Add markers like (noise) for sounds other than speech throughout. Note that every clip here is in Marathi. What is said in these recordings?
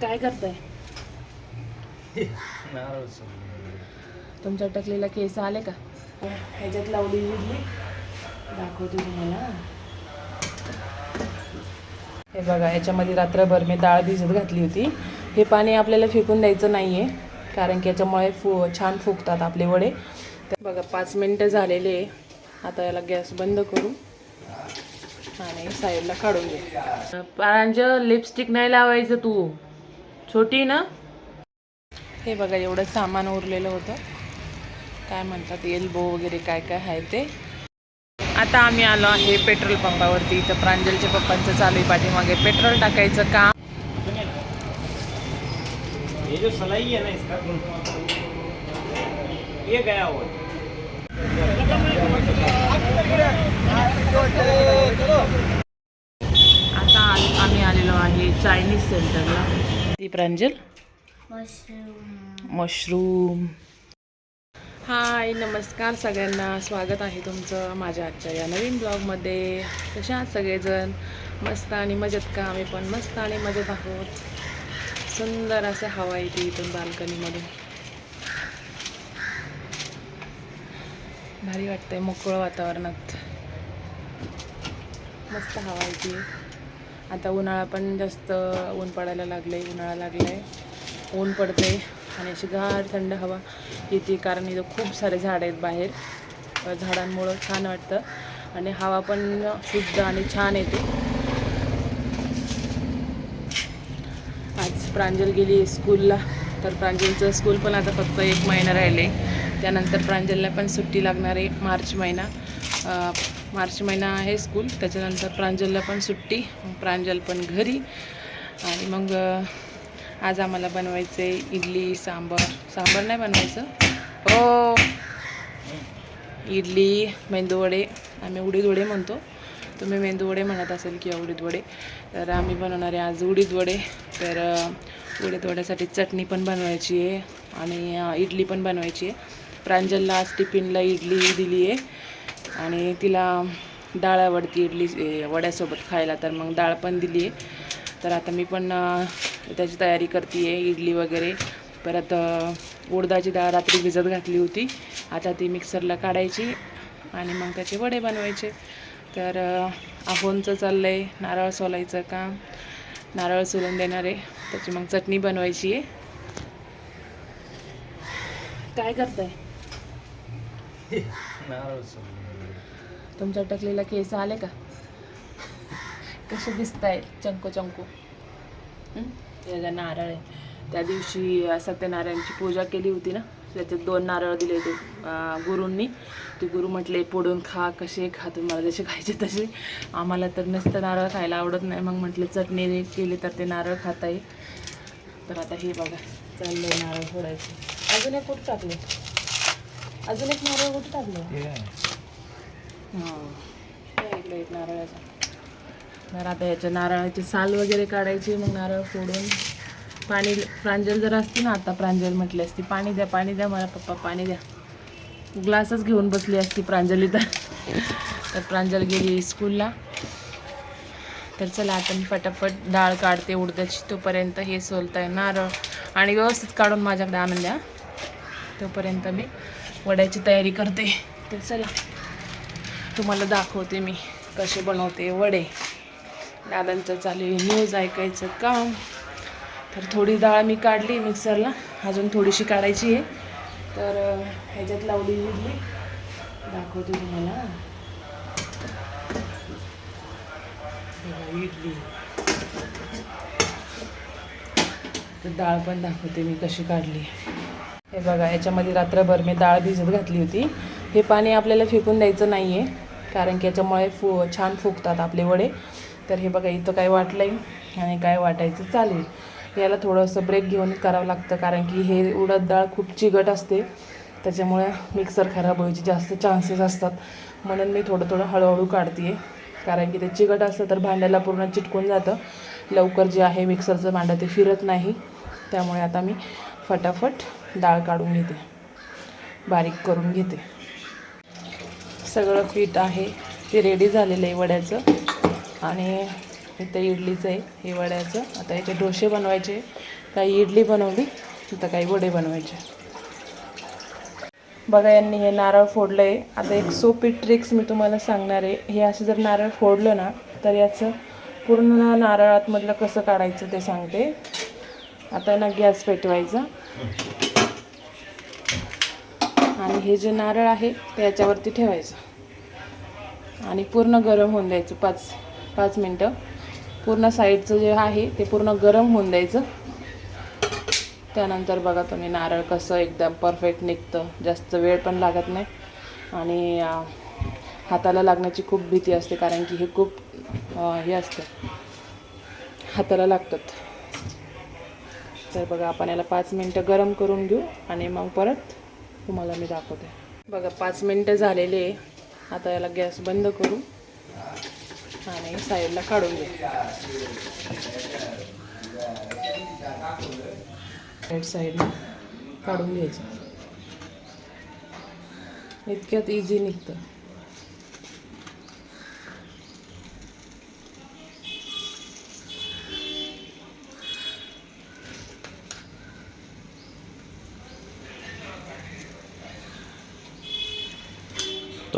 काय करताय. तुमच्या टकलेला केस आले का? ह्याच्यात लावली दाखवते तुम्हाला. हे बघा याच्यामध्ये रात्रभर मी डाळ भिजत घातली होती. हे पाणी आपल्याला फेकून द्यायचं नाही आहे कारण की याच्यामुळे फु छान फुगतात आपले वडे. तर बघा पाच मिनटं झालेले आहे. आता याला गॅस बंद करू आणि साईडला काढून घे प्रांज लिपस्टिक नाही लावायचं तू. छोटी ना? हे बघा एवढं सामान उरलेलं होतं. काय म्हणतात एल्बो वगैरे काय काय आहे ते. आता आम्ही आलो आहे पेट्रोल पंपावरती. इथं प्रांजलच्या पप्पांचं चालू आहे पाठीमागे. पेट्रोल टाकायचं काम. ये जो सलाई है ना इसका ये गया हुआ है। आता आ- आम्ही आलेलो आहे चायनीज सेंटरला ती प्रांजल? मशरूम. हाय नमस्कार सगळ्यांना. स्वागत आहे तुमचं माझ्या आजच्या या नवीन ब्लॉगमध्ये. कशा आहात सगळेजण? मस्त आणि मजेत का? आम्ही पण मस्त आणि मजेत आहोत. सुंदर असं हवा येते इथून बाल्कनीमधून. भारी वाटतंय मोकळं वातावरणात. मस्त हवा येते आता उन्हाळा पण जास्त ऊन पडायला लागले उन्हाळा लागलाय. ऊन पडते आणि अशी गार थंड हवा येते कारण इथं खूप सारे झाड आहेत बाहेर. झाडांमुळं छान वाटतं. आणि हवा पण शुद्ध आणि छान येते. आज प्रांजल गेली स्कूलला तर प्रांजलचं स्कूल पण आता फक्त एक महिना राहिले त्यानंतर प्रांजलला पण सुट्टी लागणार आहे मार्च महिना. मार्च महिना आहे स्कूल. त्याच्यानंतर प्रांजलला पण सुट्टी प्रांजल पण घरी. आणि मग आज आम्हाला बनवायचं आहे इडली सांबर. सांबर नाही बनवायचं. हो. इडली मेंदूवडे आम्ही उडीद वडे म्हणतो. तुम्ही मेंदूवडे म्हणत असेल किंवा उडीद वडे. तर आम्ही बनवणार आहे आज उडीद वडे. तर उडीदवड्यासाठी उडीद वड्यासाठी चटणी पण बनवायची आहे. आणि इडली पण बनवायची आहे. प्रांजलला आज टिफिनला इडली दिली आहे. आणि तिला डाळ आवडती इडली वड्यासोबत खायला तर मग डाळ पण दिली आहे. तर आता मी पण त्याची तयारी करते आहे इडली वगैरे. परत उडदाची डाळ रात्री भिजत घातली होती. आता ती मिक्सरला काढायची आणि मग त्याचे वडे बनवायचे. तर आहोंचं चाललं आहे नारळ सोलायचं काम. नारळ सोलून देणार आहे. त्याची मग चटणी बनवायची आहे. काय करताय? (laughs) नारळ सोलून. तुमच्या टकलेला केस आले का? कसे दिसत आहेत चंको चंको? हं? नारळ आहे त्या दिवशी सत्यनारायणची पूजा केली होती ना? त्याच्यात दोन नारळ दिले होते गुरूंनी. ते गुरु म्हटले पोडून खा कसे खा तुम्हाला जसे खायचे तसे. आम्हाला तर नसतं नारळ खायला आवडत नाही. मग म्हटले चटणी केली तर ते नारळ खाता येईल तर आता हे बघा चाललंय नारळ फोडायचं. अजून एक कुठं टाकले अजून एक नारळ कुठं टाकलं इकडे एक नारळाचा तर आता याच्या नारळाची साल वगैरे काढायची मग नारळ फोडून. पाणी प्रांजल जर असती ना आता प्रांजल म्हटली असती पाणी द्या पाणी द्या मला पप्पा पाणी द्या. ग्लासच घेऊन बसली असती प्रांजली तर. तर प्रांजल गेली स्कूलला. तर चला आता मी फटाफट डाळ काढते उडद्याची तोपर्यंत हे सोलताय नारळ. आणि व्यवस्थित काढून माझ्याकडे आणून द्या. तोपर्यंत मी वड्याची तयारी करते. तर चला. तुम्हाला दाखवते मी कसे बनवते वडे. दादांचं चालू आहे न्यूज ऐकायचं काम. तर थोडी डाळ मी काढली मिक्सरला अजून थोडीशी काढायची आहे. तर ह्याच्यात लावली मी दाखवते तुम्हाला. इडली. तर डाळ पण दाखवते मी कशी काढली. हे बघा याच्यामध्ये रात्रभर मी डाळ भिजत घातली होती. हे पाणी आपल्याला फेकून द्यायचं नाही आहे कारण की याच्यामुळे फु छान फुगतात आपले वडे. तर हे बघा इथं काय वाटलं आहे आणि काय वाटायचं चालेल. याला थोडंसं ब्रेक घेऊन करावं लागतं कारण की हे उडद डाळ खूप चिकट असते. त्याच्यामुळे मिक्सर खराब व्हायचे जास्त चान्सेस असतात. म्हणून मी थोडं थोडं हळूहळू काढते आहे कारण की ते चिकट असतं तर भांड्याला पूर्ण चिटकून जातं. लवकर जे आहे मिक्सरचं भांडं ते फिरत नाही. त्यामुळे आता मी फटाफट डाळ काढून घेते. बारीक करून घेते. सगळं पीठ आहे. ते रेडी झालेलं आहे वड्याचं. आणि इथं इडलीचं आहे हे वड्याचं. आता याचे डोसे बनवायचे. काही इडली बनवली तिथं काही वडे बनवायचे. बघा यांनी हे नारळ फोडलं आहे आता एक सोपी ट्रिक्स मी तुम्हाला सांगणार आहे. हे असं जर नारळ फोडलं ना तर याचं पूर्ण नारळातमधलं कसं काढायचं ते सांगते. आता ना गॅस पेटवायचा. आणि हे जे नारळ आहे ते याच्यावरती ठेवायचं. आणि पूर्ण गरम होऊन द्यायचं पाच पाच मिनटं. पूर्ण साईडचं जे आहे ते पूर्ण गरम होऊन द्यायचं. त्यानंतर बघा तुम्ही नारळ कसं एकदम परफेक्ट निघतं. जास्त वेळ पण लागत नाही. आणि हाताला लागण्याची खूप भीती असते कारण की हे खूप हे असतं. हाताला लागतात. तर बघा आपण याला पाच मिनटं गरम करून घेऊ आणि मग परत तुम्हाला मी दाखवते. बघा पाच मिनटं झालेले आहे. आता याला गॅस बंद करू आणि साईडला काढून घेऊ. राईट साईडला काढून घ्यायचं. इतक्यात इझी निघतं.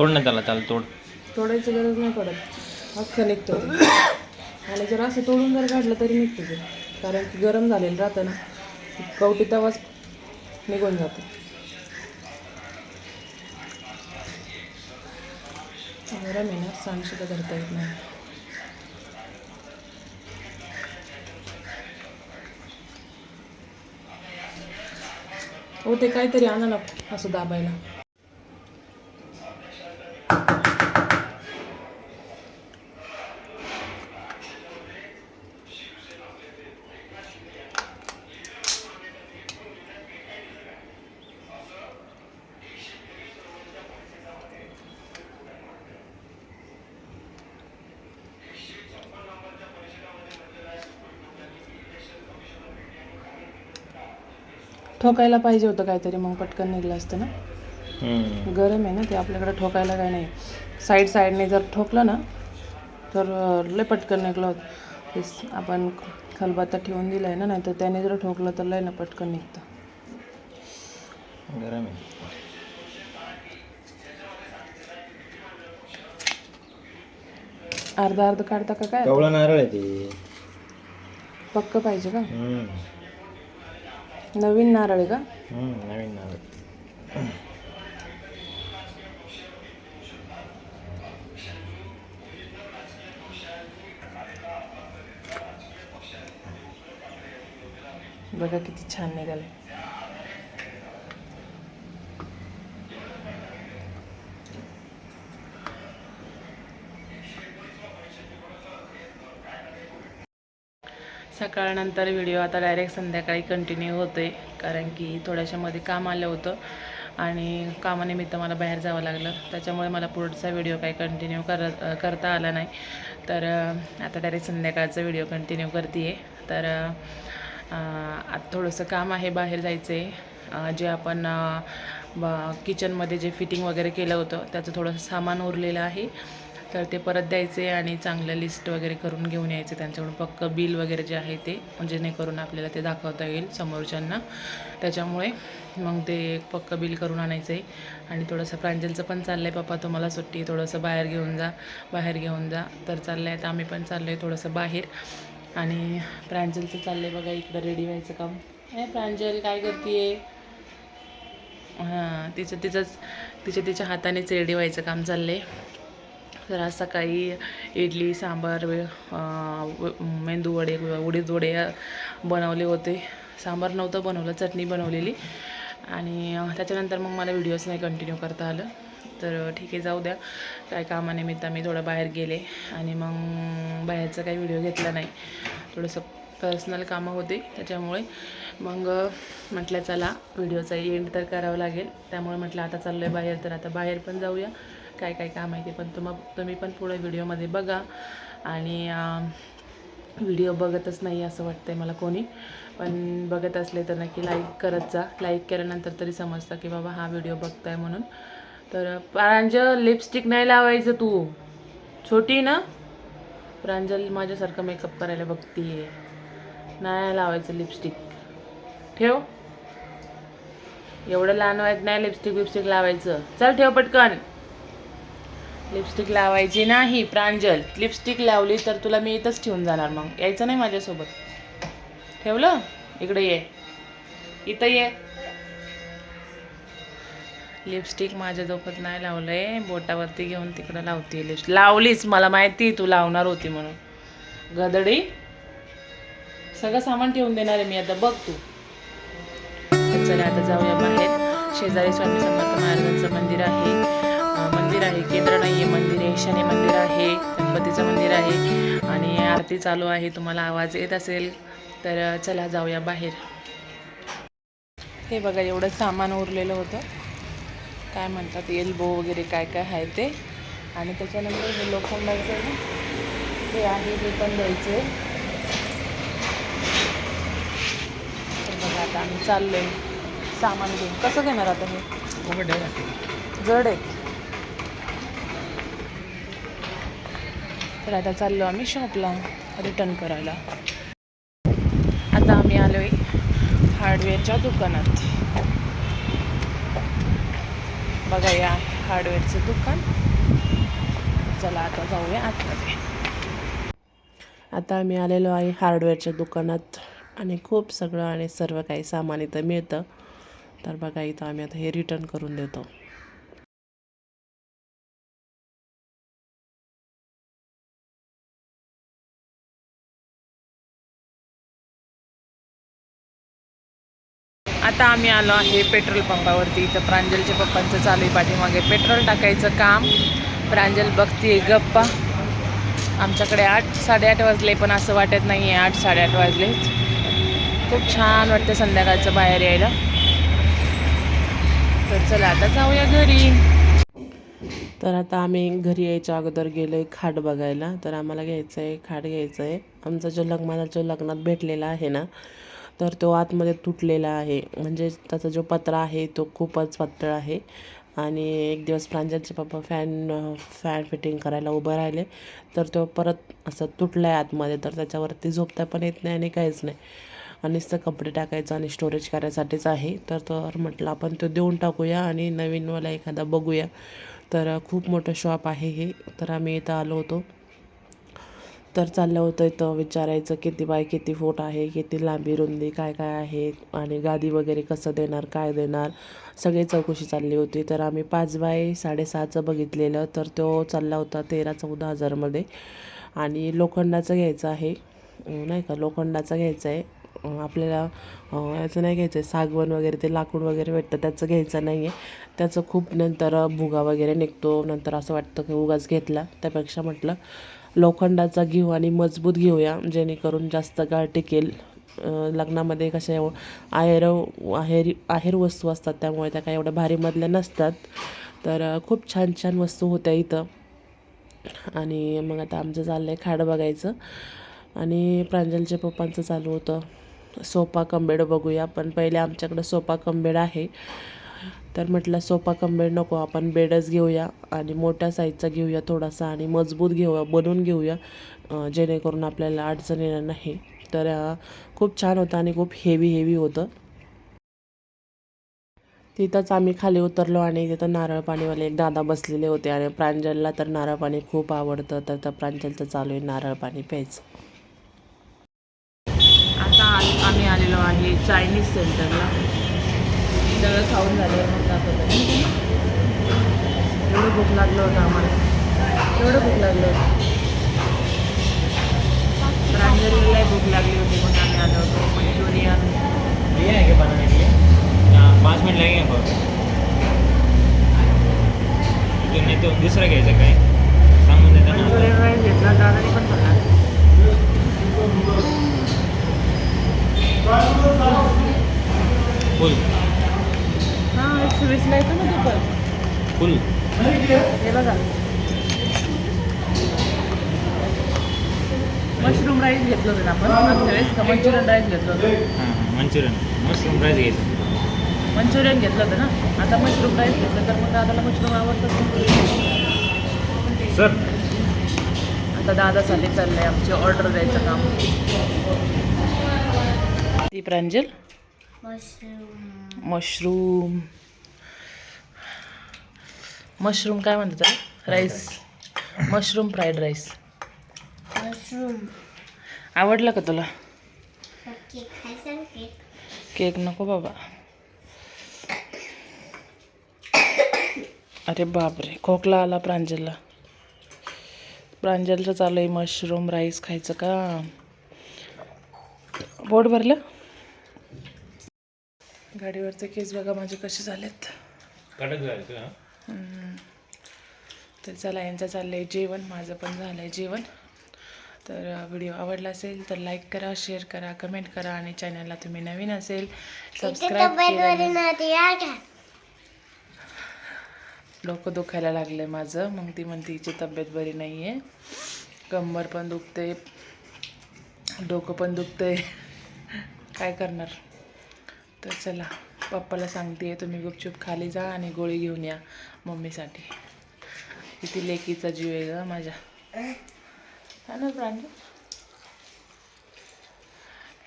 तोड ना त्याला त्याला तोड. तोडायची गरज नाही पडत. अख्खं निघतो ते. आणि जर असं तोडून जर काढलं तरी निघतं ते. कारण की गरम झालेलं राहतं ना. कवटी तवाच निघून जातो. गरम आहे ना सांडसुद्धा धरता येत नाही? हो ते काहीतरी आणा ना असं दाबायला. ठोकायला पाहिजे होतं काहीतरी मग पटकन निघलं असतं ना. गरम आहे ना ते आपल्याकडे ठोकायला काय नाही. साईड साईडने जर ठोकलं ना तर लय पटकन निघलं होतं. तेच आपण खलबत्ता ठेवून दिला आहे ना नाही तर त्याने जर ठोकलं तर लय ना पटकन निघतं. गरम आहे. अर्धा अर्ध काढता का काय? नारळ आहे ते. पक्क पाहिजे का. नवीन नारळ का? नवीन नारळ. बघा किती छान निघाले सकाळनंतर व्हिडिओ आता डायरेक्ट संध्याकाळी कंटिन्यू होते कारण की थोड्याशामध्ये काम आलं होतं आणि कामानिमित्त मला बाहेर जावं लागलं. त्याच्यामुळे मला पुढचा व्हिडिओ काही कंटिन्यू कर करता आला नाही. तर आता डायरेक्ट संध्याकाळचा व्हिडिओ कंटिन्यू करते आहे तर आता थोडंसं काम आहे बाहेर जायचं आहे जे आपण किचनमध्ये जे फिटिंग वगैरे केलं होतं त्याचं थोडंसं सामान उरलेलं आहे. तर ते परत द्यायचे आणि चांगलं लिस्ट वगैरे करून घेऊन यायचे. त्यांच्याकडून पक्क बिल वगैरे जे आहे ते जेणेकरून आपल्याला ते दाखवता येईल समोरच्यांना. त्याच्यामुळे मग ते पक्क बिल करून आणायचं. आहे आणि थोडंसं प्रांजलचं पण चाललं आहे पप्पा तुम्हाला सुट्टी थोडंसं बाहेर घेऊन जा बाहेर घेऊन जा. तर चाललं आहे तर आम्ही पण चाललो आहे थोडंसं बाहेर. आणि प्रांजलचं चाललं आहे बघा इकडं रेडी व्हायचं काम. ए प्रांजल काय करते हां तिचं तिचंच तिच्या तिच्या हातानेच रेडी व्हायचं काम चाललं आहे तर आज सकाळी इडली सांबार मेंदू वडे उडीद वडे बनवले होते. सांबार नव्हतं बनवलं चटणी बनवलेली. आणि त्याच्यानंतर मग मला व्हिडिओज नाही कंटिन्यू करता आलं. तर ठीक आहे जाऊ द्या. काय कामानिमित्त मी थोडं बाहेर गेले. आणि मग बाहेरचा काही व्हिडिओ घेतला नाही. थोडंसं पर्सनल कामं होते त्याच्यामुळे. मग म्हटलं चला व्हिडिओचा एंड तर करावं लागेल. त्यामुळे म्हटलं आता चाललो आहे बाहेर तर आता बाहेर पण जाऊया. काय काय काम आहे ते पण तुम तुम्ही पण पुढे व्हिडिओमध्ये बघा. आणि व्हिडिओ बघतच नाही असं वाटतंय मला कोणी. पण बघत असले तर नक्की लाईक करत जा. लाईक केल्यानंतर तरी समजतं की बाबा हा व्हिडिओ बघताय म्हणून. तर प्रांजल लिपस्टिक नाही लावायचं तू. छोटी ना. प्रांजल माझ्यासारखं मेकअप करायला बघतीये. नाही लावायचं लिपस्टिक ठेव. एवढं लहान वयात नाही लिपस्टिक बिपस्टिक लावायचं. चल ठेव पटकन. लिपस्टिक लावायची नाही प्रांजल. लिपस्टिक लावली तर तुला मी इथंच ठेवून जाणार मग. यायचं नाही माझ्यासोबत. ठेवलं? इकडे ये. इथं ये. लिपस्टिक माझ्या डोक्यात नाही लावलंय. बोटावरती घेऊन तिकडं लावते लिपस्टिक लावलीच मला माहिती तू लावणार होती म्हणून. गदडी. सगळं सामान ठेवून देणार आहे मी आता. बघ तू. चला आता जाऊया बाहेर. शेजारी स्वामी समर्थ महाराजांचं मंदिर आहे. आहे मंदिर आहे शनी मंदिर आहे गणपतीचं मंदिर आहे आणि आरती चालू आहे तुम्हाला आवाज येत असेल तर चला जाऊया बाहेर. हे बघा एवढं सामान उरलेलं होतं. काय म्हणतात एल्बो वगैरे काय काय आहे ते. आणि त्याच्यानंतर हे लोखंडाचं आहे हे आहे हे पण द्यायचं. आहे तर बघा आता आम्ही चाललोय. सामान घेऊन. कसं घेणार आता हे? जड आहे. तर आता चाललो आम्ही शॉपला रिटर्न करायला. आता आम्ही आलोय हार्डवेअरच्या दुकानात. बघा या हार्डवेअरचं दुकान. चला आता जाऊया आतमध्ये. आता आम्ही आलेलो आहे हार्डवेअरच्या दुकानात आणि खूप सगळं आणि सर्व काही सामान इथं मिळतं. तर बघा इथं आम्ही आता हे रिटर्न करून देतो. आता आम्ही आलो आहे पेट्रोल पंपावरती. इथं प्रांजलच्या पप्पांचं चालू आहे पाठीमागे पेट्रोल टाकायचं काम. प्रांजल बघते गप्पा. आमच्याकडे आठ साडेआठ वाजले पण असं वाटत नाही आहे आठ साडेआठ वाजले. खूप छान वाटतं संध्याकाळचं बाहेर यायला. तर चला आता जाऊया घरी. तर आता आम्ही घरी यायच्या अगोदर गेलो आहे खाट बघायला. तर आम्हाला घ्यायचं आहे खाट घ्यायचं आहे आमचा जो लग्नाला जो लग्नात भेटलेला आहे ना तर तो आतमध्ये तुटलेला आहे. म्हणजे त्याचा जो पत्रा आहे तो खूपच पातळ आहे. आणि एक दिवस प्रांजलचे पप्पा फॅन फॅन फिटिंग करायला उभं राहिले. तर तो परत असं तुटला आहे आतमध्ये तर त्याच्यावरती झोपता पण येत नाही आणि काहीच नाही. आणि नुसतं कपडे टाकायचं आणि स्टोरेज करायसाठीच आहे. तर तर म्हटलं आपण तो देऊन टाकूया आणि नवीनवाला एखादा बघूया. तर खूप मोठं शॉप आहे हे. तर आम्ही इथं आलो होतो. तर चाललं होतं इथं विचारायचं किती बाय किती फूट आहे किती लांबी रुंदी काय काय आहे आणि गादी वगैरे कसं देणार काय देणार? सगळी चौकशी चालली होती. तर आम्ही पाच बाय साडेसहाचं बघितलेलं तर तो चालला होता तेरा चौदा हजारमध्ये. आणि लोखंडाचं घ्यायचं आहे. नाही का? लोखंडाचं घ्यायचं आहे आपल्याला याचं नाही घ्यायचं आहे सागवण वगैरे ते लाकूड वगैरे भेटतं त्याचं घ्यायचं नाही आहे त्याचं खूप नंतर भुगा वगैरे निघतो. नंतर असं वाटतं की उगाच घेतला. त्यापेक्षा म्हटलं लोखंडाचा घेऊ आणि मजबूत घेऊया जेणेकरून जास्त काळ टिकेल. लग्नामध्ये कशा एव आहेर आहेरी आहेर वस्तू असतात त्यामुळे त्या काही एवढ्या भारीमधल्या नसतात. तर खूप छान छान वस्तू होत्या इथं. आणि मग आता आमचं चाललं आहे खाडं बघायचं. आणि प्रांजलच्या पप्पांचं चालू होतं. सोफा कंबेड बघूया पण पहिले आमच्याकडं सोपा कंबेड आहे. तर म्हटलं सोफा कंबेड नको आपण बेडच घेऊया आणि मोठ्या साईजचा घेऊया थोडासा आणि मजबूत घेऊया बनवून घेऊया जेणेकरून आपल्याला अडचण येणार नाही. तर खूप छान होतं आणि खूप हेवी हेवी होतं. तिथंच आम्ही खाली उतरलो आणि तिथं नारळ पाणीवाले एक दादा बसलेले होते आणि प्रांजलला तर नारळ पाणी खूप आवडतं तर त्या प्रांजलचं चालू आहे नारळ पाणी प्यायचं. आता आम्ही आलेलो आहे चायनीज सेंटरला सगळं खाऊन झालं मग दाखवलं एवढं भूक लागलं होतं आम्हाला. एवढं भूक लागलं होतं. प्रांजलीला भूक लागली होती मग आम्ही आलो होतो. मंचुरियन. ये है क्या बनाने के लिए पाँच मिनट लगेंगे बहुत तो नहीं तो दूसरा घ्यायचं काय? सांगून देता मंचुरियन राईस घेतला दादाने पण खाल्ला. फुल एकशे वीसला येतो ना ते पण फुल हे बघा. मशरूम राईस घेतलं होतं ना आपण. मागच्या वेळेस का मंचुरियन राईस घेतलं होतं? हां हां मंचुरियन मशरूम राईस घ्यायचं. मंचुरियन घेतलं होतं ना? आता मशरूम राईस घेतलं तर मग दादाला मशरूम आवडतं सर आता दादा साठी चाललंय आमची ऑर्डर द्यायचं काम. ती प्रांजल मशरूम मशरूम काय म्हणतात? Rice mushroom fried rice mushroom. आवडलं का तुला? केक खायचा केक केक नको बाबा. अरे बापरे खोकला आला प्रांजलला. प्रांजलचं चालू आहे मशरूम राईस खायचं का पोट भरलं? गाडीवरचे केस बघा माझे कसे झालेत. कडक जायचं तर चला यांचं चाललं आहे जेवण माझं पण झालं आहे जेवण. तर व्हिडिओ आवडला असेल तर लाईक करा शेअर करा कमेंट करा आणि चॅनलला तुम्ही नवीन असेल सबस्क्राईब. डोकं दुखायला लागलं आहे माझं. मग ती म्हणते हिची तब्येत बरी नाही आहे कंबर पण दुखते. डोकं पण दुखते (laughs) काय करणार? तर चला. पप्पाला सांगते तुम्ही गुपचूप खाली जा आणि गोळी घेऊन या मम्मीसाठी. किती लेकीचा जीव आहे ग माझ्या. हा ना प्रांजू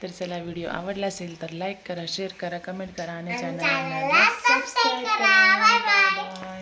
तर चला व्हिडिओ आवडला असेल तर लाईक करा शेअर करा कमेंट करा आणि चॅनलला सबस्क्राईब करा.